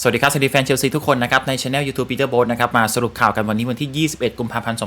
สวัสดีครับสวัสดีแฟนเชลซีทุกคนนะครับในช anel YouTube Peter b o นะครับมาสรุปข่าวกันวันนี้วันที่ 21 กุมภาพันธ์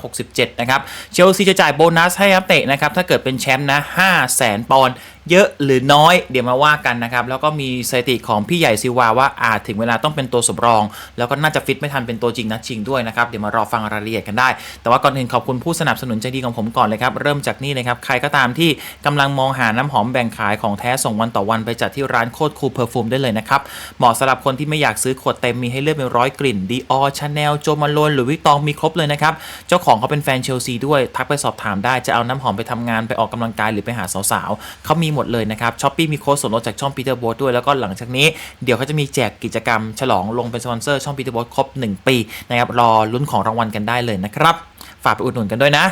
2567 นะครับเชลซีจะจ่ายโบนัสให้นักเตะนะครับถ้าเกิดเป็นแชมป์นะ 5 0 0แสนปอนด์ เยอะหรือน้อยเดี๋ยวมาว่ากันนะครับ แล้วก็มีสถิติของพี่ใหญ่ซิวาว่าอาจถึงเวลาต้องเป็นตัวสำรอง แล้วก็น่าจะฟิตไม่ทันเป็นตัวจริงนัดชิงด้วยนะครับ เดี๋ยวมารอฟังรายละเอียดกันได้ แต่ว่าก่อนอื่นขอบคุณผู้สนับสนุนใจดีของผมก่อนเลยครับ เริ่มจากนี่นะครับ ใครก็ตามที่กำลังมองหาน้ำหอมแบ่งขายของแท้ส่งวันต่อวันไปจัดที่ร้านโคตรคูลเพอร์ฟูมได้เลยนะครับเหมาะสำหรับคนที่ไม่อยากซื้อขวดเต็มมีให้เลือกเป็นร้อยกลิ่นดีออชาแนลโจมาโลนหรือวิตองมีครบเลยนะครับเจ้าของเขาเป็นแฟนเชลซีด้วยทักไปสอบถามได้จะเอาน้ำหอมไปทำงานไปออกกำลังกายหรือไปหาสาวๆเขามีหมดเลยนะครับช้อปปี้มีโค้ดส่วนลดจากช่องปีเตอร์โบด้วยแล้วก็หลังจากนี้เดี๋ยวเขาจะมีแจกกิจกรรม ฉลองลงเป็นสปอนเซอร์ช่องปีเตอร์โบครบ 1 ปีนะครับรอลุ้นของรางวัลกันได้เลยนะครับฝากไปอุดหนุนกันด้วยนะ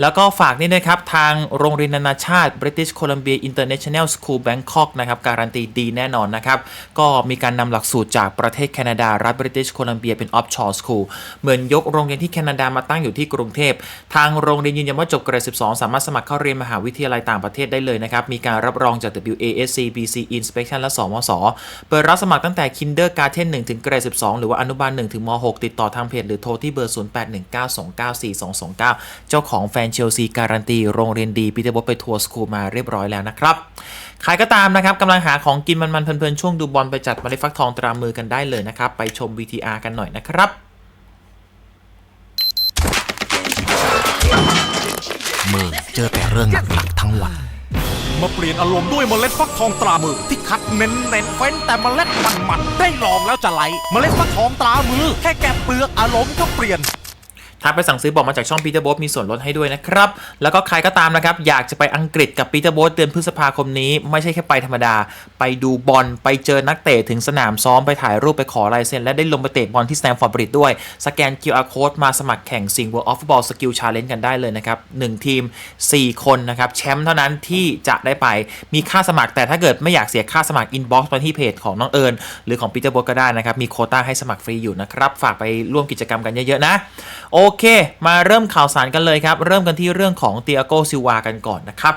แล้วก็ฝากนี่นะครับ ทางโรงเรียนนานาชาติ British Columbia International School Bangkok นะครับ การันตีดีแน่นอนนะครับ ก็มีการนำหลักสูตรจากประเทศแคนาดา รัฐ British Columbia เป็น offshore school เหมือนยกโรงเรียนที่แคนาดามาตั้งอยู่ที่กรุงเทพ ทางโรงเรียนยืนยันว่าจบเกรด 12 สามารถสมัครเข้าเรียนมหาวิทยาลัยต่างประเทศได้เลยนะครับ มีการรับรองจาก WASC BC Inspection และสมศเปิดรับสมัครตั้งแต่ Kindergarten 1ถึงเกรด 12 หรือว่าอนุบาล1ถึงม 6 ติดต่อทางเพจหรือโทรที่เบอร์ 0819294229 เจ้าของแฟนเชลซีการันตีโรงเรียนดีปีเตอร์บอสไปทัวร์สคูลมาเรียบร้อยแล้วนะครับ ใครก็ตามนะครับกำลังหาของกินมันๆเพลินๆช่วงดูบอลไปจัดเมาเล็ดฟักทองตรามือกันได้เลยนะครับ ไปชม VTR กันหน่อยนะครับมือเจอแต่เรื่องหนักๆทั้งวัน มาเปลี่ยนอารมณ์ด้วยเมล็ดฟักทองตรามือที่คัดเน้นเน้นๆเฟ้นแต่เมล็ดมันมันๆได้ลองแล้วจะไหล เมล็ดฟักทองตรามือ แค่แกะเปลือกอารมณ์ก็เปลี่ยน ถ้าไปสั่งซื้อบอกมาจากช่องปีเตอร์โบสมีส่วนลดให้ด้วยนะครับ แล้วก็ใครก็ตามนะครับ อยากจะไปอังกฤษกับปีเตอร์โบสเดือนพฤษภาคมนี้ ไม่ใช่แค่ไปธรรมดา ไปดูบอลไปเจอนักเตะถึงสนามซ้อมไปถ่ายรูปไปขอลายเซ็นและได้ลงไปเตะบอลที่สแตมฟอร์ดบริดด้วย สแกน QR code มาสมัครแข่งสิง World of Football Skill Challenge กันได้เลยนะครับ1ทีม 4 คนนะครับแชมป์เท่านั้นที่จะได้ไปมีค่าสมัครแต่ถ้าเกิดไม่อยากเสียค่าสมัคร inbox มาที่เพจของน้องเอิญหรือของปีเตอร์โบสก็ได้นะครับมีโคต้าให้สมัครฟรีอยู่นะครับฝากไปร่วมกิจกรรมกันเยอะๆนะโอเค มาเริ่มข่าวสารกันเลยครับ เริ่มกันที่เรื่องของเตียโกซิวากันก่อนนะครับ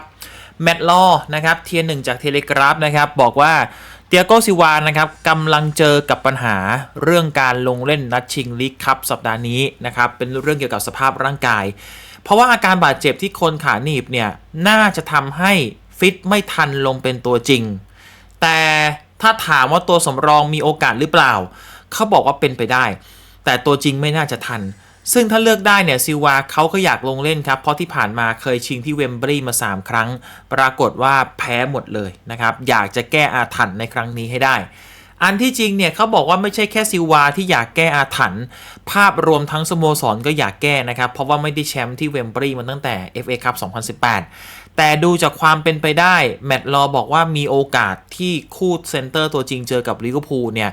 แมตต์ลอนะครับเทียนหนึ่งจากเทเลกราฟนะครับบอกว่าเตียโกซิวานะครับกำลังเจอกับปัญหาเรื่องการลงเล่นนัดชิงลีกคัพสัปดาห์นี้นะครับเป็นเรื่องเกี่ยวกับสภาพร่างกาย เพราะว่าอาการบาดเจ็บที่คนขาหนีบเนี่ยน่าจะทำให้ฟิตไม่ทันลงเป็นตัวจริง แต่ถ้าถามว่าตัวสำรองมีโอกาสหรือเปล่า เขาบอกว่าเป็นไปได้ แต่ตัวจริงไม่น่าจะทัน ซึ่งถ้าเลือกได้เนี่ยซิลวาเขาก็อยากลงเล่นครับ เพราะที่ผ่านมาเคยชิงที่เวมบรีมา 3 ครั้ง ปรากฏว่าแพ้หมดเลยนะครับ อยากจะแก้อาถรรพ์ในครั้งนี้ให้ได้ อันที่จริงเนี่ยเขาบอกว่าไม่ใช่แค่ซิลวาที่อยากแก้อาถรรพ์ภาพรวมทั้งสโมสรก็อยากแก้นะครับ เพราะว่าไม่ได้แชมป์ที่เวมบรีมาตั้งแต่ FA Cup 2018 แต่ดูจากความเป็นไปได้แมตต์ลอบอกว่ามีโอกาสที่คู่เซนเตอร์ตัวจริงเจอกับลิเวอร์พูลเนี่ย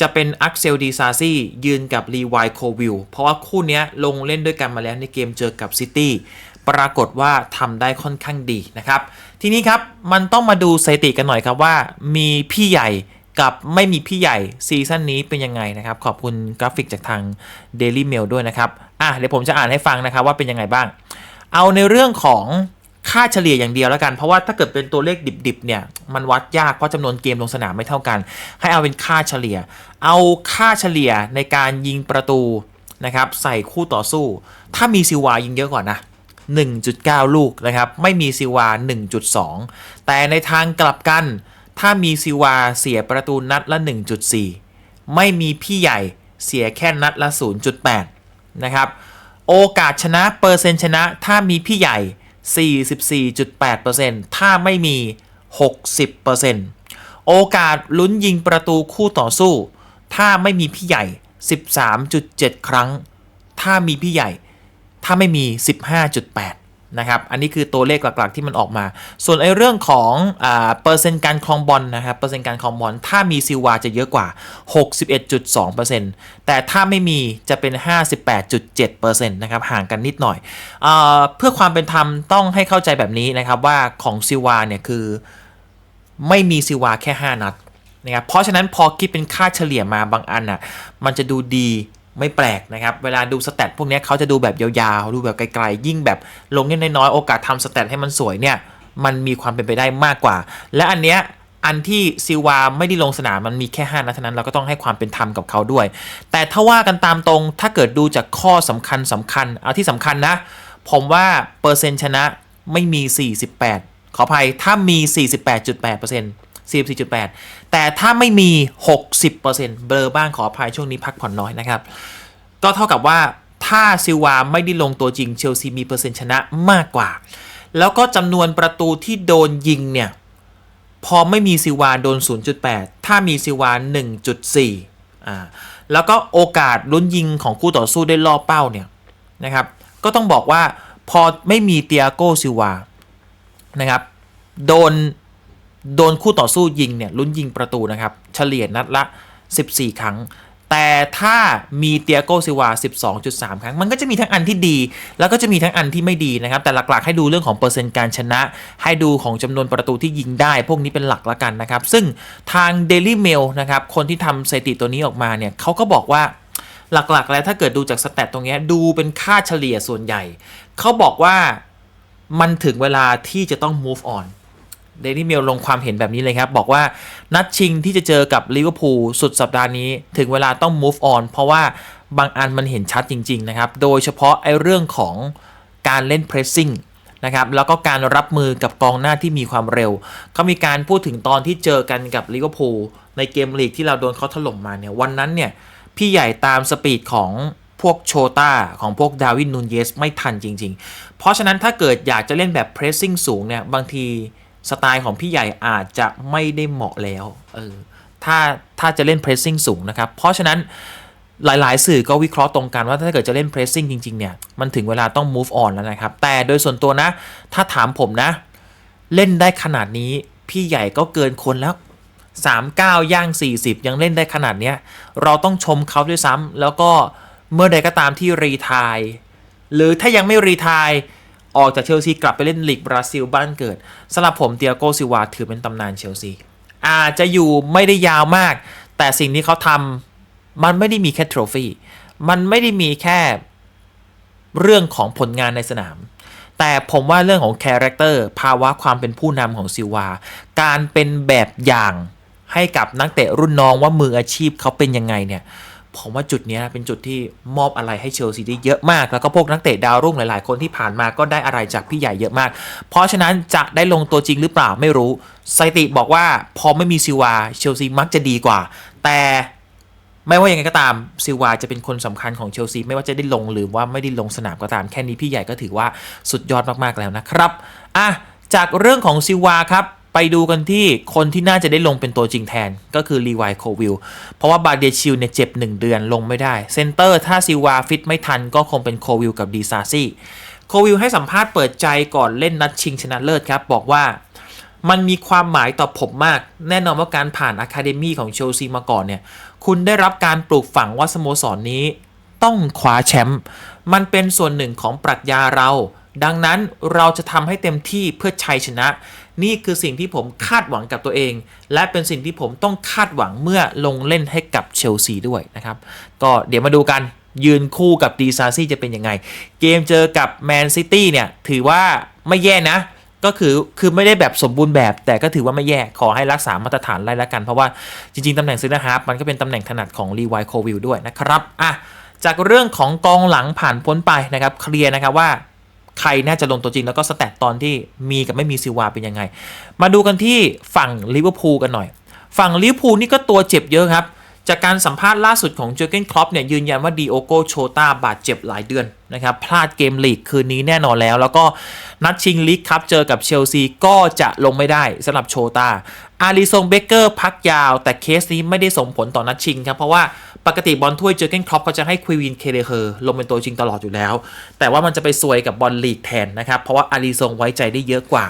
จะเป็นอักเซลดีซาซี่ยืนกับรีไวโควิลเพราะว่าคู่นี้ลงเล่นด้วยกันมาแล้วในเกมเจอกับซิตี้ปรากฏว่าทำได้ค่อนข้างดีนะครับ ทีนี้ครับมันต้องมาดูสถิติกันหน่อยครับว่ามีพี่ใหญ่กับไม่มีพี่ใหญ่ซีซั่นนี้เป็นยังไงนะครับ ขอบคุณกราฟิกจากทาง Daily Mail ด้วยนะครับ อะเดี๋ยวผมจะอ่านให้ฟังนะครับว่าเป็นยังไงบ้าง เอาในเรื่องของ ค่าเฉลี่ยอย่างเดียวแล้วกัน เพราะว่าถ้าเกิดเป็นตัวเลขดิบๆเนี่ยมันวัดยากเพราะจำนวนเกมลงสนามไม่เท่ากัน ให้เอาเป็นค่าเฉลี่ย เอาค่าเฉลี่ยในการยิงประตูนะครับใส่คู่ต่อสู้ ถ้ามีซิวายิงเยอะกว่านะ1.9 ลูกนะครับไม่มีซิวา 1.2 แต่ในทางกลับกัน ถ้ามีซิวาเสียประตูนัดละ 1.4 ไม่มีพี่ใหญ่เสียแค่นัดละ 0.8 นะครับ โอกาสชนะเปอร์เซ็นต์ชนะถ้ามีพี่ใหญ่ 44.8%ถ้าไม่มี 60%โอกาสลุ้นยิงประตูคู่ต่อสู้ ถ้าไม่มีพี่ใหญ่ 13.7 ครั้ง ถ้ามีพี่ใหญ่ ถ้าไม่มี 15.8 นะครับ อันนี้คือตัวเลขหลักๆ ที่มันออกมา ส่วนไอ้เรื่องของอเปอร์เซ็นต์การครองบอลนะครับเปอร์เซ็นต์การครองบอลถ้ามีซิลวาจะเยอะกว่า 61.2%แต่ถ้าไม่มีจะเป็น 58.7%นะครับห่างกันนิดหน่อยอเพื่อความเป็นธรรมต้องให้เข้าใจแบบนี้นะครับว่าของซิวาเนี่ยคือไม่มีซิวาแค่ 5 นัดนะครับเพราะฉะนั้นพอคิดเป็นค่าเฉลี่ยมาบางอันอะมันจะดูดี ไม่แปลกนะครับ เวลาดูสแตทพวกนี้เขาจะดูแบบยาวๆ ดูแบบไกลๆ ยิ่งแบบลงเล่นน้อยๆ โอกาสทำสแตทให้มันสวยเนี่ย มันมีความเป็นไปได้มากกว่า และอันเนี้ยอันที่ซิวาไม่ได้ลงสนามมันมีแค่5นัดเท่านั้นเราก็ต้องให้ความเป็นธรรมกับเขาด้วย แต่ถ้าว่ากันตามตรงถ้าเกิดดูจากข้อสำคัญสำคัญเอาที่สำคัญนะ ผมว่าเปอร์เซ็นต์ชนะไม่มี 48 ขออภัยถ้ามี 48.8% 44.8 แต่ถ้าไม่มี 60%เบลอบ้างขออภัยช่วงนี้พักผ่อนน้อยนะครับ ก็เท่ากับว่าถ้าซิลวาไม่ได้ลงตัวจริงเชลซีมีเปอร์เซ็นต์ชนะมากกว่า แล้วก็จำนวนประตูที่โดนยิงเนี่ย พอไม่มีซิลวาโดน 0.8 ถ้ามีซิลวา 1.4 อ่า แล้วก็โอกาสลุ้นยิงของคู่ต่อสู้ได้ล่อเป้าเนี่ยนะครับก็ต้องบอกว่าพอไม่มีเตียโกซิลวานะครับ โดน โดนคู่ต่อสู้ยิงเนี่ยลุ้นยิงประตูนะครับ เฉลี่ยนัดละ 14 ครั้ง แต่ถ้ามีเตียโกซิวา 12.3 ครั้ง มันก็จะมีทั้งอันที่ดี แล้วก็จะมีทั้งอันที่ไม่ดีนะครับ แต่หลักๆให้ดูเรื่องของเปอร์เซ็นต์การชนะ ให้ดูของจำนวนประตูที่ยิงได้ พวกนี้เป็นหลักละกันนะครับ ซึ่งทาง Daily Mail นะครับ คนที่ทำสถิติตัวนี้ออกมาเนี่ยเขาก็บอกว่าหลักๆ แล้วถ้าเกิดดูจากสแตทตรงเนี้ยดูเป็นค่าเฉลี่ยส่วนใหญ่ เขาบอกว่ามันถึงเวลาที่จะต้อง move on เดนิเมลลงความเห็นแบบนี้เลยครับ บอกว่านัดชิงที่จะเจอกับลิเวอร์พูลสุดสัปดาห์นี้ ถึงเวลาต้อง move on เพราะว่าบางอันมันเห็นชัดจริง ๆ นะครับ โดยเฉพาะไอ้เรื่องของการเล่น pressing นะครับแล้วก็การรับมือกับกองหน้าที่มีความเร็ว เขามีการพูดถึงตอนที่เจอกันกับลิเวอร์พูลในเกมลีกที่เราโดนเขาถล่มมาเนี่ยวันนั้นเนี่ยพี่ใหญ่ตามสปีดของพวกโชตาของพวกดาวินนูนเยสไม่ทันจริง ๆ เพราะฉะนั้นถ้าเกิดอยากจะเล่นแบบ pressing สูงเนี่ยบางที สไตล์ของพี่ใหญ่อาจจะไม่ได้เหมาะแล้วเออถ้าถ้าจะเล่น pressing สูงนะครับ เพราะฉะนั้นหลายๆ สื่อก็วิเคราะห์ตรงกันว่าถ้าเกิดจะเล่น pressing จริง ๆ เนี่ย มันถึงเวลาต้อง move on แล้วนะครับ แต่โดยส่วนตัวนะ ถ้าถามผมนะ เล่นได้ขนาดนี้ พี่ใหญ่ก็เกินคนแล้ว 39 ย่าง 40 ยังเล่นได้ขนาดเนี้ย เราต้องชมเขาด้วยซ้ำแล้วก็เมื่อใดก็ตามที่รีทาย หรือถ้ายังไม่รีทาย ออกจากเชลซีกลับไปเล่นลีกบราซิลบ้านเกิดสำหรับผมเตียโกซิวาถือเป็นตำนานเชลซีอาจจะอยู่ไม่ได้ยาวมาก แต่สิ่งที่เขาทำมันไม่ได้มีแค่ทรฟี่มันไม่ได้มีแค่เรื่องของผลงานในสนาม แต่ผมว่าเรื่องของคาแรคเตอร์ภาวะความเป็นผู้นำของซิวา การเป็นแบบอย่างให้กับนักเตะรุ่นน้องว่ามืออาชีพเขาเป็นยังไงเนี่ย ผมว่าจุดนี้เป็นจุดที่มอบอะไรให้เชลซีได้เยอะมาก แล้วก็พวกนักเตะดาวรุ่งหลาย ๆ คนที่ผ่านมาก็ได้อะไรจากพี่ใหญ่เยอะมาก เพราะฉะนั้นจะได้ลงตัวจริงหรือเปล่าไม่รู้สถิติบอกว่าพอไม่มีซิวาเชลซีมักจะดีกว่า แต่ไม่ว่ายังไงก็ตามซิลวาจะเป็นคนสำคัญของเชลซีไม่ว่าจะได้ลงหรือว่าไม่ได้ลงสนามก็ตามแค่นี้พี่ใหญ่ก็ถือว่าสุดยอดมากๆแล้วนะครับ อะ จากเรื่องของซิลวาครับ ไปดูกันที่คนที่น่าจะได้ลงเป็นตัวจริงแทนก็คือรีไวโควิลเพราะว่าบาเดชิลเนี่ยเจ็บ 1 เดือนลงไม่ได้ เซนเตอร์ถ้าซิวาฟิตไม่ทันก็คงเป็นโควิลกับดีซาซี่โควิลให้สัมภาษณ์เปิดใจก่อนเล่นนัดชิงชนะเลิศครับ บอกว่ามันมีความหมายต่อผมมาก แน่นอนว่าการผ่านอะคาเดมีของเชลซีมาก่อนเนี่ย คุณได้รับการปลูกฝังว่าสโมสรนนี้ต้องคว้าแชมป์มันเป็นส่วนหนึ่งของปรัชญาเรา ดังนั้นเราจะทำให้เต็มที่เพื่อชัยชนะ นี่คือสิ่งที่ผมคาดหวังกับตัวเอง และเป็นสิ่งที่ผมต้องคาดหวังเมื่อลงเล่นให้กับเชลซีด้วยนะครับ ก็เดี๋ยวมาดูกันยืนคู่กับดีซาซี่จะเป็นยังไง เกมเจอกับแมนซิตี้เนี่ยถือว่าไม่แย่นะ ก็คือคือไม่ได้แบบสมบูรณ์แบบ แต่ก็ถือว่าไม่แย่ขอให้รักษามาตรฐานไล่ละกัน เพราะว่าจริง ๆ ตำแหน่งซินฮาร์ฟมันก็เป็นตำแหน่งถนัดของรีไวโควิลด้วยนะครับอะจากเรื่องของกองหลังผ่านพ้นไปนะครับเคลียร์นะครับว่า ใครน่าจะลงตัวจริงแล้วก็สแตทตอนที่มีกับไม่มีซิวาเป็นยังไง มาดูกันที่ฝั่งลิเวอร์พูลกันหน่อย ฝั่งลิเวอร์พูลนี่ก็ตัวเจ็บเยอะครับ จากการสัมภาษณ์ล่าสุดของเจอเกนคลอปเนี่ยยืนยันว่าดีโอโกโชตาบาดเจ็บหลายเดือนนะครับพลาดเกมลีกคืนนี้แน่นอนแล้ว แล้วก็นัดชิงลีกครับเจอกับเชลซีก็จะลงไม่ได้สำหรับโชตา อาริซงเบเกอร์พักยาว แต่เคสนี้ไม่ได้ส่งผลต่อนัดชิงครับ เพราะว่าปกติบอลถ้วยเจอเกนคลอปเขาจะให้ควีนเคเลเฮอร์ลงเป็นตัวจริงตลอดอยู่แล้ว แต่ว่ามันจะไปซวยกับบอลลีกแทนนะครับ เพราะว่าอาริซงไว้ใจได้เยอะกว่า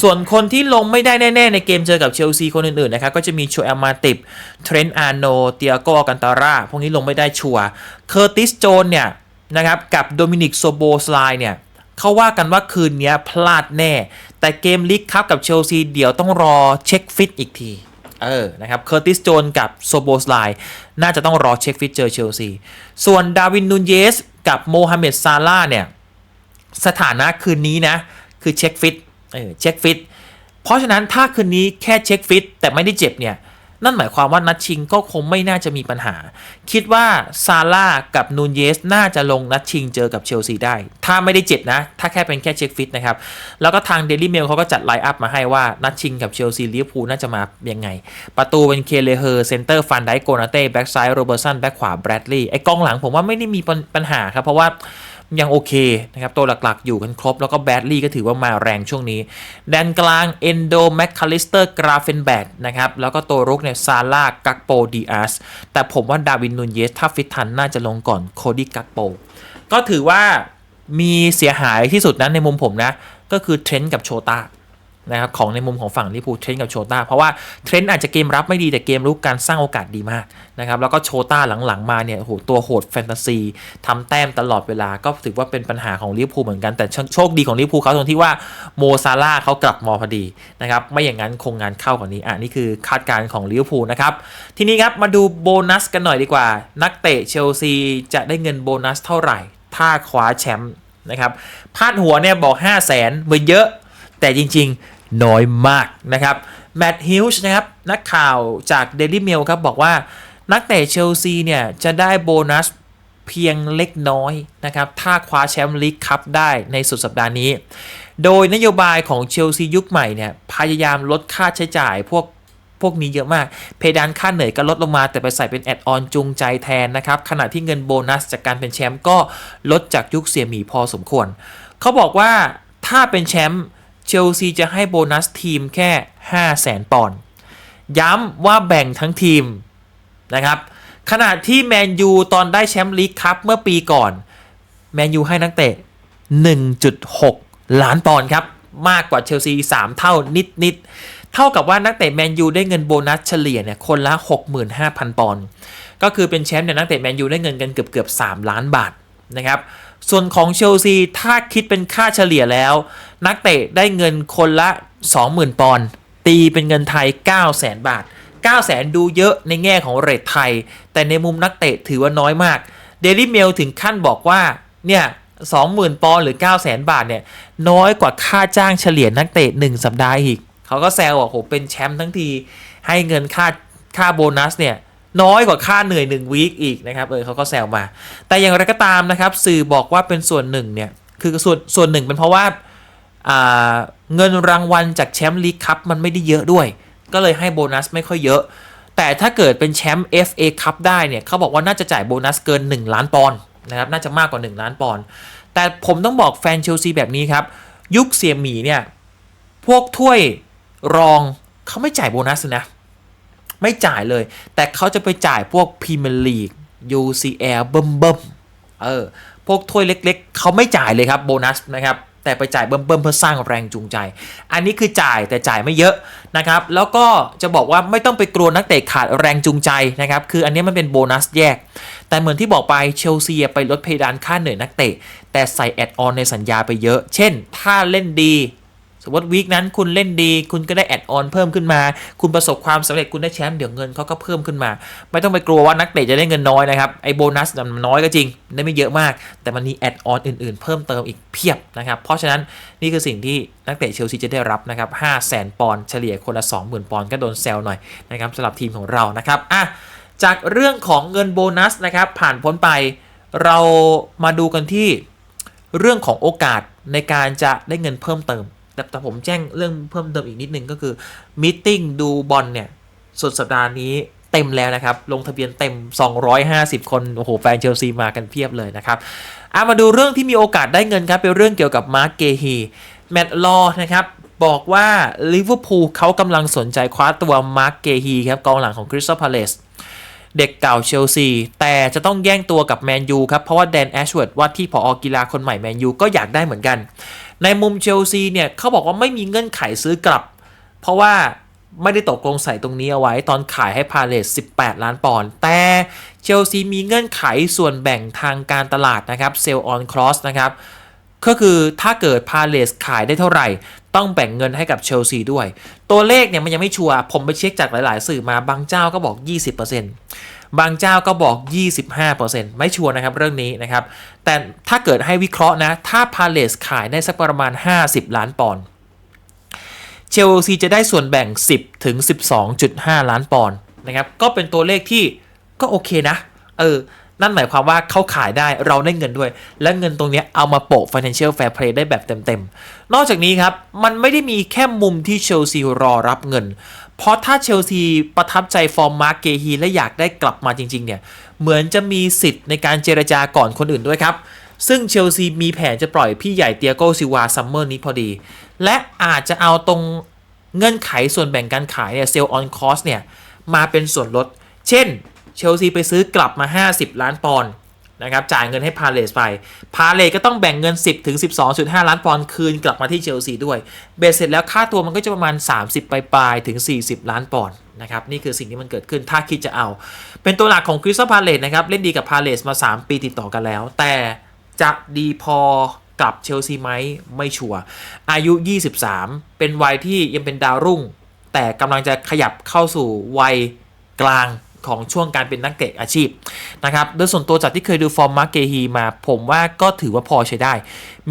ส่วนคนที่ลงไม่ได้แน่ ๆ ในเกมเจอกับเชลซีคนอื่น ๆ นะครับ ก็จะมีโชเอลมาติบเทรนต์อาร์โนเตียโกกันตาร่าพวกนี้ลงไม่ได้ชัวร์เคอร์ติสโจนเนี่ยนะครับกับโดมินิกโซโบสไลเนี่ย เขาว่ากันว่าคืนนี้พลาดแน่ แต่เกมลีกคัพกับเชลซีเดี๋ยวต้องรอเช็คฟิตอีกที เออ นะครับ เคอร์ติสโจนกับโซโบสไลน่าจะต้องรอเช็คฟิตเจอเชลซี ส่วนดาวินนูนเยสกับโมฮัมเหม็ดซาร่าเนี่ย สถานะคืนนี้นะ คือเช็คฟิต เออ เช็คฟิต เพราะฉะนั้นถ้าคืนนี้แค่เช็คฟิตแต่ไม่ได้เจ็บเนี่ย นั่นหมายความว่านัดชิงก็คงไม่น่าจะมีปัญหา คิดว่าซาร่ากับนูนเยสน่าจะลงนัดชิงเจอกับเชลซีได้ ถ้าไม่ได้เจ็บนะ ถ้าแค่เป็นแค่เช็คฟิตนะครับ แล้วก็ทางเดลี่เมลเขาก็จัดไลน์อัพมาให้ว่า นัดชิงกับเชลซีลิเวอร์พูลน่าจะมายังไง ประตูเป็นเคเลเฮอร์เซนเตอร์ฟันไดโกนาเต้แบ็กซ้ายโรเบอร์สันแบ็กขวาแบรดลีย์ไอ้กองหลังผมว่าไม่ได้มีปัญหาครับเพราะว่า ยังโอเคนะครับตัวหลักๆ อยู่กันครบ แล้วก็แบดลี่ก็ถือว่ามาแรงช่วงนี้ แดนกลางเอนโดแมคคาลิสเตอร์กราเฟนแบกนะครับแล้วก็ตัวรุกเนี่ยซาร่ากักโปดีอาสแต่ผมว่าดาวินนูนเยสถ้าฟิตทันน่าจะลงก่อนโคดี้กักโปก็ถือว่ามีเสียหายที่สุดนั้นในมุมผมนะ ก็คือเทรนต์กับโชตา นะครับของในมุมของฝั่งลิเวอร์พูเทรนกับโชต้าเพราะว่าเทรนอาจจะเกมรับไม่ดีแต่เกมรุกการสร้างโอกาสดีมากนะครับแล้วก็โชต้าหลังๆมาเนี่ยโหตัวโหดแฟนตาซีทำแต้มตลอดเวลาก็ถือว่าเป็นปัญหาของลิเวอร์พูเหมือนกันแต่โชคดีของลิเวอร์พูเขาตรงที่ว่าโมซาร่าเขากลับมอพอดีนะครับไม่อย่างนั้นคงงานเข้ากว่านี้อะนี่คือคาดการณ์ของลิเวอร์พูนะครับทีนี้ครับมาดูโบนัสกันหน่อยดีกว่า นักเตะเชลซีจะได้เงินโบนัสเท่าไหร่ ถ้าคว้าแชมป์นะครับพาดหัวเนี่ยบอก 5 0 0แสนเหมือนเยอะแต่จริง ๆ น้อยมากนะครับแมตต์ฮิลช์นะครับนักข่าวจาก Daily Mail ครับบอกว่านักเตะเชลซีเนี่ยจะได้โบนัสเพียงเล็กน้อยนะครับ ถ้าคว้าแชมป์ลีกคัพได้ในสุดสัปดาห์นี้ โดยนโยบายของเชลซียุคใหม่เนี่ย พยายามลดค่าใช้จ่ายพวกพวกนี้เยอะมาก เพดานค่าเหนื่อยก็ลดลงมาแต่ไปใส่เป็นแอดออนจูงใจแทนนะครับ ขณะที่เงินโบนัสจากการเป็นแชมป์ก็ลดจากยุคเสียหมีพอสมควร เขาบอกว่าถ้าเป็นแชมป์ เชลซีจะให้โบนัสทีมแค่ 5 0 0แสนปอนด์ย้ำว่าแบ่งทั้งทีมนะครับ ขณะที่แมนยูตอนได้แชมป์ลีกคัพเมื่อปีก่อน แมนยูให้นักเตะ 1.6 ล้านปอนด์ครับ มากกว่าเชลซี 3 เท่านิด ๆ เท่ากับว่านักเตะแมนยูได้เงินโบนัสเฉลี่ยเนี่ยคนละ 65,000 ปอนด์ก็คือเป็นแชมป์เนี่ยนักเตะแมนยูได้เงินกันเกือบเกือบ3ล้านบาทนะครับ ส่วนของเชลซีถ้าคิดเป็นค่าเฉลี่ยแล้ว นักเตะได้เงินคนละ 20,000 ปอนด์ตีเป็นเงินไทย 900,000 บาท 900,000 ดูเยอะในแง่ของเรทไทย แต่ในมุมนักเตะถือว่าน้อยมากเดลี่เมลถึงขั้นบอกว่าเนี่ย20,000 ปอนด์หรือ 900,000 บาทเนี่ยน้อยกว่าค่าจ้างเฉลี่ยนักเตะ 1 สัปดาห์อีก เขาก็แซวว่าโหเป็นแชมป์ทั้งทีให้เงินค่าค่าโบนัสเนี่ยน้อยกว่าค่าเหนื่อย1วีคอีกนะครับเออเขาก็แซวมา แต่อย่างไรก็ตามนะครับ สื่อบอกว่าเป็นส่วนหนึ่งเนี่ยคือส่วนส่วนหนึ่งเป็นเพราะว่าอ่า เงินรางวัลจากแชมป์ลีกคัพมันไม่ได้เยอะด้วย ก็เลยให้โบนัสไม่ค่อยเยอะ แต่ถ้าเกิดเป็นแชมป์ FA คัพได้เนี่ยเขาบอกว่าน่าจะจ่ายโบนัสเกิน 1 ล้านปอนด์นะครับน่าจะมากกว่า 1 ล้านปอนด์แต่ผมต้องบอกแฟนเชลซีแบบนี้ครับ ยุคเสียหมีเนี่ยพวกถ้วยรองเขาไม่จ่ายโบนัสนะ ไม่จ่ายเลย แต่เขาจะไปจ่ายพวกพรีเมียร์ลีก UCL เบิ่มเบิ่มเออพวกถ้วยเล็กๆ เขาไม่จ่ายเลยครับโบนัสนะครับ แต่ไปจ่ายเบิ่มเบิ่มเพื่อสร้างแรงจูงใจ อันนี้คือจ่ายแต่จ่ายไม่เยอะนะครับ แล้วก็จะบอกว่าไม่ต้องไปกลัวนักเตะขาดแรงจูงใจนะครับ คืออันนี้มันเป็นโบนัสแยก แต่เหมือนที่บอกไปเชลซีไปลดเพดานค่าเหนื่อยนักเตะ แต่ใส่แอดออนในสัญญาไปเยอะ เช่น ถ้าเล่นดี สมมติวีคนั้นคุณเล่นดี คุณก็ได้แอดออนเพิ่มขึ้นมา คุณประสบความสำเร็จคุณได้แชมป์เดี๋ยวเงินเขาก็เพิ่มขึ้นมา ไม่ต้องไปกลัวว่านักเตะจะได้เงินน้อยนะครับไอ้โบนัสมันน้อยก็จริง ได้ไม่เยอะมาก แต่มันมีแอดออนอื่นๆ เพิ่มเติมอีกเพียบนะครับ เพราะฉะนั้นนี่คือสิ่งที่นักเตะเชลซีจะได้รับนะครับ5 0 0 0 0 0ปอนด์เฉลี่ยคนละ20,000ปอนด์ก็โดนแซวหน่อยนะครับสำหรับทีมของเรานะครับอะจากเรื่องของเงินโบนัสนะครับผ่านพ้นไปเรามาดูกันที่เรื่องของโอกาสในการจะได้เงินเพิ่มเติม แต่แต่ผมแจ้งเรื่องเพิ่มเติมอีกนิดนึงก็คือมิทติ้งดูบอลเนี่ยสุดสัปดาห์นี้เต็มแล้วนะครับ ลงทะเบียนเต็ม 250 คน โอ้โห แฟนเชลซีมากันเพียบเลยนะครับอามาดูเรื่องที่มีโอกาสได้เงินครับ เป็นเรื่องเกี่ยวกับมาร์กเกฮีแมตต์ลอนะครับบอกว่าลิเวอร์พูลเขากำลังสนใจคว้าตัวมาร์กเกฮีครับกองหลังของคริสตัลพาเลสเด็กเก่าเชลซี แต่จะต้องแย่งตัวกับแมนยูครับ เพราะว่าแดนแอชเวิร์ดว่าที่ผอกีฬาคนใหม่แมนยูก็อยากได้เหมือนกัน ในมุมเชลซีเนี่ยเขาบอกว่าไม่มีเงื่อนไขซื้อกลับ เพราะว่าไม่ได้ตกลงใส่ตรงนี้เอาไว้ตอนขายให้พาเลส18 ล้านปอนด์แต่เชลซีมีเงื่อนไขส่วนแบ่งทางการตลาดนะครับเซลล์ออนครอสนะครับก็คือถ้าเกิดพาเลสขายได้เท่าไหร่ ต้องแบ่งเงินให้กับเชลซีด้วย ตัวเลขเนี่ยมันยังไม่ชัวร์ผมไปเช็คจากหลาย ๆ สื่อมาบางเจ้าก็บอก 20% บางเจ้าก็บอก 25%ไม่ชัวร์นะครับเรื่องนี้นะครับ แต่ถ้าเกิดให้วิเคราะห์นะ ถ้าพาเลสขายได้สักประมาณ 50 ล้านปอนด์เชลซีจะได้ส่วนแบ่ง 10 ถึง 12.5 ล้านปอนด์นะครับ ก็เป็นตัวเลขที่ก็โอเคนะ เออ นั่นหมายความว่าเขาขายได้เราได้เงินด้วย และเงินตรงนี้เอามาโปะ Financial Fair Play ได้แบบเต็มๆ นอกจากนี้ครับ มันไม่ได้มีแค่มุมที่เชลซีรอรับเงิน เพราะถ้าเชลซีประทับใจฟอร์มมาร์เกฮีและอยากได้กลับมาจริงๆเนี่ยเหมือนจะมีสิทธิ์ในการเจรจาก่อนคนอื่นด้วยครับ ซึ่งเชลซีมีแผนจะปล่อยพี่ใหญ่เตียโกซิวาซัมเมอร์นี้พอดี และอาจจะเอาตรงเงื่อนไขส่วนแบ่งการขายเนี่ยเซลออนคอสเนี่ยมาเป็นส่วนลด เช่น เชลซีไปซื้อกลับมา 50 ล้านปอนด์นะครับจ่ายเงินให้พาเลสไป พาเลสก็ต้องแบ่งเงิน 10ถึง12.5 ล้านปอนด์คืนกลับมาที่เชลซีด้วย เบสเสร็จแล้วค่าตัวมันก็จะประมาณ 30 ปลายๆถึง 40 ล้านปอนด์นะครับนี่คือสิ่งที่มันเกิดขึ้นถ้าคิดจะเอา เป็นตัวหลักของคริสตัลพาเลสนะครับเล่นดีกับพาเลสมา 3 ปีติดต่อกันแล้ว แต่จะดีพอกับเชลซีไหมไม่ชัวร์อายุ 23 เป็นวัยที่ยังเป็นดาวรุ่ง แต่กำลังจะขยับเข้าสู่วัยกลาง ของช่วงการเป็นนักเตะอาชีพนะครับโดยส่วนตัวจากที่เคยดูฟอร์มมาร์เกฮีมา ผมว่าก็ถือว่าพอใช้ได้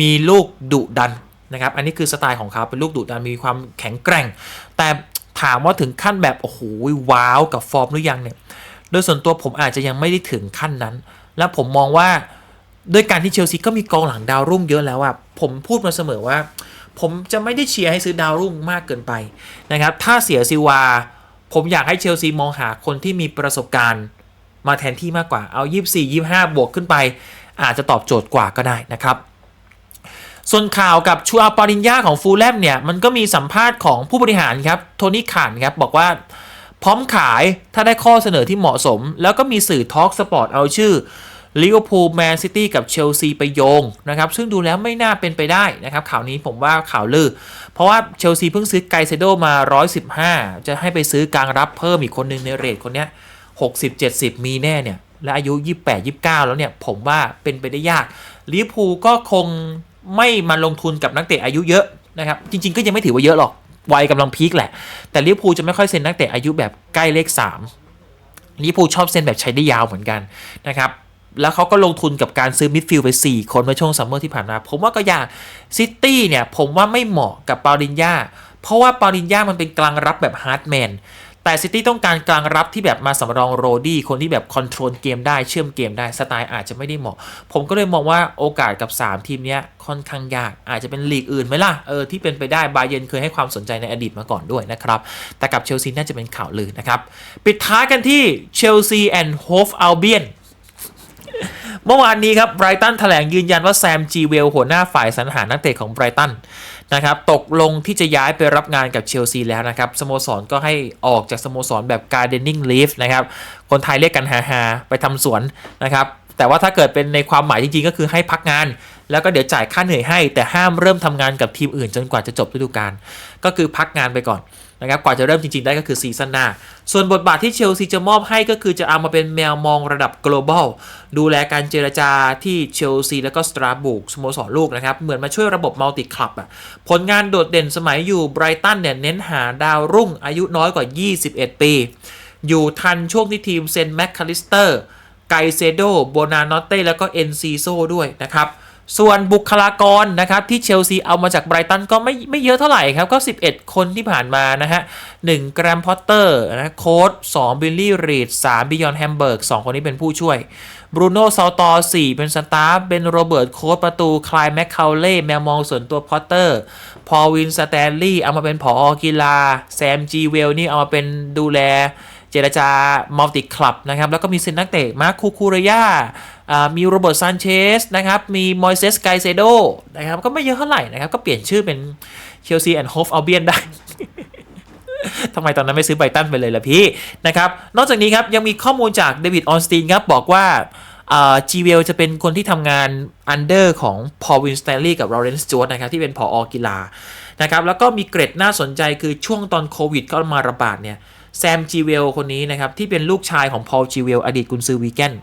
มีลูกดุดันนะครับอันนี้คือสไตล์ของเขาเป็นลูกดุดันมีความแข็งแกร่ง แต่ถามว่าถึงขั้นแบบโอ้โหว้าวกับฟอร์มหรือยังเนี่ยโดยส่วนตัวผมอาจจะยังไม่ได้ถึงขั้นนั้น และผมมองว่าด้วยการที่เชลซีก็มีกองหลังดาวรุ่งเยอะแล้วอะผมพูดมาเสมอว่า ผมจะไม่ได้เชียร์ให้ซื้อดาวรุ่งมากเกินไปนะครับ ถ้าเสียซิวา ผมอยากให้เชลซีมองหาคนที่มีประสบการณ์มาแทนที่มากกว่า เอา 24 25 บวกขึ้นไป อาจจะตอบโจทย์กว่าก็ได้นะครับ ส่วนข่าวกับชูอาปาริญญาของฟูลแลมเนี่ย มันก็มีสัมภาษณ์ของผู้บริหารครับ โทนี่ขานครับ บอกว่าพร้อมขายถ้าได้ข้อเสนอที่เหมาะสม แล้วก็มีสื่อทอล์กสปอร์ตเอาชื่อ ลิเวอร์พูลแมนซิตี้กับเชลซีไปโยงนะครับซึ่งดูแล้วไม่น่าเป็นไปได้นะครับข่าวนี้ผมว่าข่าวลือ เพราะว่าเชลซีเพิ่งซื้อไกเซโดมา 115 จะให้ไปซื้อกลางรับเพิ่มอีกคนหนึ่งในเรทคนเนี้ย60 70 มีแน่เนี่ย และอายุ 28 29 แล้วเนี่ย ผมว่าเป็นไปได้ยากลิเวอร์พูลก็คงไม่มาลงทุนกับนักเตะอายุเยอะนะครับ จริง ๆ ก็ยังไม่ถือว่าเยอะหรอกวัยกำลังพีคแหละ แต่ลิเวอร์พูลจะไม่ค่อยเซ็นนักเตะอายุแบบใกล้เลข 3ลิเวอร์พูลชอบเซ็นแบบใช้ได้ยาวเหมือนกันนะครับ แล้วเขาก็ลงทุนกับการซื้อมิดฟิลด์ไป 4 คนเมื่อช่วงซัมเมอร์ที่ผ่านมา ผมว่าก็ยากซิตี้เนี่ยผมว่าไม่เหมาะกับปาลินยาเพราะว่าปาลินยามันเป็นกลางรับแบบฮาร์ดแมนแต่ซิตี้ต้องการกลางรับที่แบบมาสำรองโรดี้คนที่แบบคอนโทรลเกมได้เชื่อมเกมได้สไตล์อาจจะไม่ได้เหมาะ ผมก็เลยมองว่าโอกาสกับ 3 ทีมนี้ค่อนข้างยาก อาจจะเป็นลีกอื่นไหมล่ะเออที่เป็นไปได้บาเยนเคยให้ความสนใจในอดีตมาก่อนด้วยนะครับ แต่กับเชลซีน่าจะเป็นข่าวลือนะครับ ปิดท้ายกันที่เชลซีแอนด์โฮฟอัลเบียน เมื่อวานนี้ครับไบรตันแถลงยืนยันว่าแซมจีเวลหัวหน้าฝ่ายสรรหานักเตะของไบรตันนะครับตกลงที่จะย้ายไปรับงานกับเชลซีแล้วนะครับสโมสรก็ให้ออกจากสโมสรแบบ gardening leave นะครับคนไทยเรียกกันฮาๆไปทำสวนนะครับแต่ว่าถ้าเกิดเป็นในความหมายจริงๆ ก็คือให้พักงาน แล้วก็เดี๋ยวจ่ายค่าเหนื่อยให้ แต่ห้ามเริ่มทำงานกับทีมอื่นจนกว่าจะจบฤดูกาลก็คือพักงานไปก่อน นะครับกว่าจะเริ่มจริง ๆ ได้ก็คือซีซั่นหน้า ส่วนบทบาทที่เชลซีจะมอบให้ก็คือจะเอามาเป็นแมวมองระดับ global ดูแลการเจรจาที่เชลซีแล้วก็สตราบูกสโมสรลูกนะครับ เหมือนมาช่วยระบบมัลติคลับอะผลงานโดดเด่นสมัยอยู่ไบรตันเนี่ยเน้นหาดาวรุ่งอายุน้อยกว่า 21 ปี อยู่ทันช่วงที่ทีมเซนแมคคาลิสเตอร์ไกเซโดโบนานอตเต้แล้วก็เอ็นซีโซด้วยนะครับ ส่วนบุคลากรนะครับที่เชลซีเอามาจากไบรตันก็ไม่ไม่เยอะเท่าไหร่ครับ ก็ 11 คนที่ผ่านมานะฮะ1แกรมพอตเตอร์นะโค้ด2บิลลี่รีด3บิยอนแฮมเบิร์ก2คนนี้เป็นผู้ช่วยบรูโน่ซาตอร์4เป็นสตาฟเบนโรเบิร์ตโค้ดประตู คลายแมคคาเล่แมวมองส่วนตัวพอตเตอร์ พอวินสแตนลีย์เอามาเป็นผอกีฬา แซมจีเวลนี่เอามาเป็นดูแล เจรจามัลติคลับนะครับ แล้วก็มีเซนนักเตะมาร์คคูคูเรยา่ามีโรเบิร์ตซานเชสนะครับ มีมอยเซสไกเซโดนะครับ ก็ไม่เยอะเท่าไหร่นะครับ ก็เปลี่ยนชื่อเป็นเชลซีแอนด์โฮฟอัลเบียนได้ทำไมตอนนั้นไม่ซื้อไบตันไปเลยล่ะพี่นะครับ นอกจากนี้ครับ ยังมีข้อมูลจากเดวิดออนสตีนครับ บอกว่าจีเวลจะเป็นคนที่ทำงานอันเดอร์ของพอลวินส t ตนลีย์กับลอเรนซ์จว r นะครับ ที่เป็นผออกีฬานะครับ แล้วก็มีเกร็ดน่าสนใจคือช่วงตอนโควิดก็มาระบาดเนี่ย แซมจีเวลคนนี้นะครับ ที่เป็นลูกชายของพอลจีเวลอดีตกุนซือวีแกน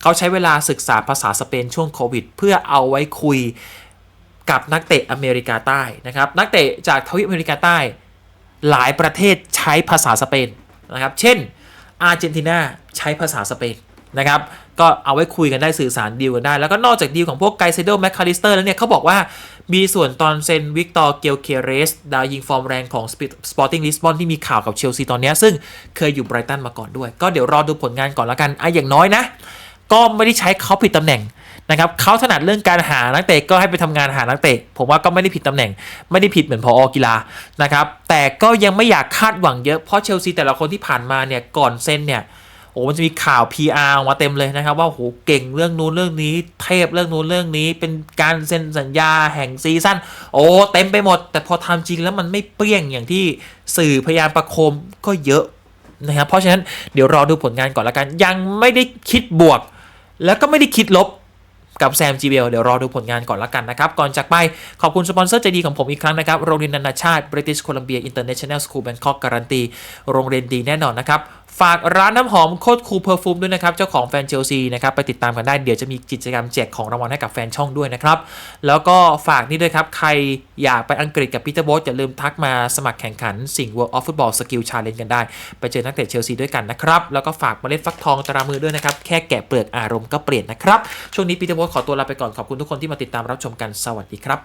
เขาใช้เวลาศึกษาภาษาสเปนช่วงโควิด เพื่อเอาไว้คุยกับนักเตะอเมริกาใต้นะครับ นักเตะจากทวีปอเมริกาใต้ หลายประเทศใช้ภาษาสเปนนะครับ เช่น อาร์เจนตินาใช้ภาษาสเปนนะครับ ก็เอาไว้คุยกันได้สื่อสารดีลกันได้ แล้วก็นอกจากดีลของพวกไกเซโดแมคคาลิสเตอร์แล้วเนี่ยเขาบอกว่า มีส่วนตอนเซนวิกตอร์เกลเคเรส ดาวยิงฟอร์มแรงของสปอร์ติ้งลิสบอนที่มีข่าวกับเชลซีตอนนี้ ซึ่งเคยอยู่ไบรตันมาก่อนด้วย ก็เดี๋ยวรอดูผลงานก่อนแล้วกันอะอย่างน้อยนะ ก็ไม่ได้ใช้เขาผิดตำแหน่งนะครับเขาถนัดเรื่องการหานักเตะก็ให้ไปทำงานหานักเตะผมว่าก็ไม่ได้ผิดตำแหน่ง ไม่ได้ผิดเหมือนพออกีฬานะครับแต่ก็ยังไม่อยากคาดหวังเยอะเพราะเชลซีแต่ละคนที่ผ่านมาเนี่ยก่อนเซนเนี่ย โอ้มันจะมีข่าว PR ออกมาเต็มเลยนะครับ ว่าโหเก่งเรื่องนู้นเรื่องนี้เทพเรื่องนู้นเรื่องนี้ เป็นการเซ็นสัญญาแห่งซีซั่นโอ้เต็มไปหมด แต่พอทำจริงแล้วมันไม่เปรี้ยงอย่างที่สื่อพยายามประโคมก็เยอะนะครับเพราะฉะนั้นเดี๋ยวรอดูผลงานก่อนละกัน ยังไม่ได้คิดบวก แล้วก็ไม่ได้คิดลบกับแซมจีเบลเดี๋ยวรอดูผลงานก่อนละกันนะครับ ก่อนจากไปขอบคุณสปอนเซอร์ใจดีของผมอีกครั้งนะครับ โรงเรียนนานาชาติ British Columbia International School Bangkok การันตี โรงเรียนดีแน่นอนนะครับ ฝากร้านน้ำหอมโคตรคูลเพอร์ฟูมด้วยนะครับ เจ้าของแฟนเชลซีนะครับไปติดตามกันได้เดี๋ยวจะมีกิจกรรมแจกของรางวัลให้กับแฟนช่องด้วยนะครับ แล้วก็ฝากนี่ด้วยครับ ใครอยากไปอังกฤษกับปีเตอร์โบ๊ทอย่าลืมทักมาสมัครแข่งขันสิ่ง World of Football Skill Challenge กันได้ ไปเจอนักเตะเชลซีด้วยกันนะครับ แล้วก็ฝากเมล็ดฟักทองตรามือด้วยนะครับ แค่แกะเปลือกอารมณ์ก็เปลี่ยนนะครับช่วงนี้ปีเตอร์โบ๊ทขอตัวลาไปก่อนขอบคุณทุกคนที่มาติดตามรับชมกันสวัสดีครับ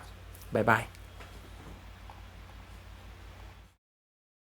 บ๊ายบาย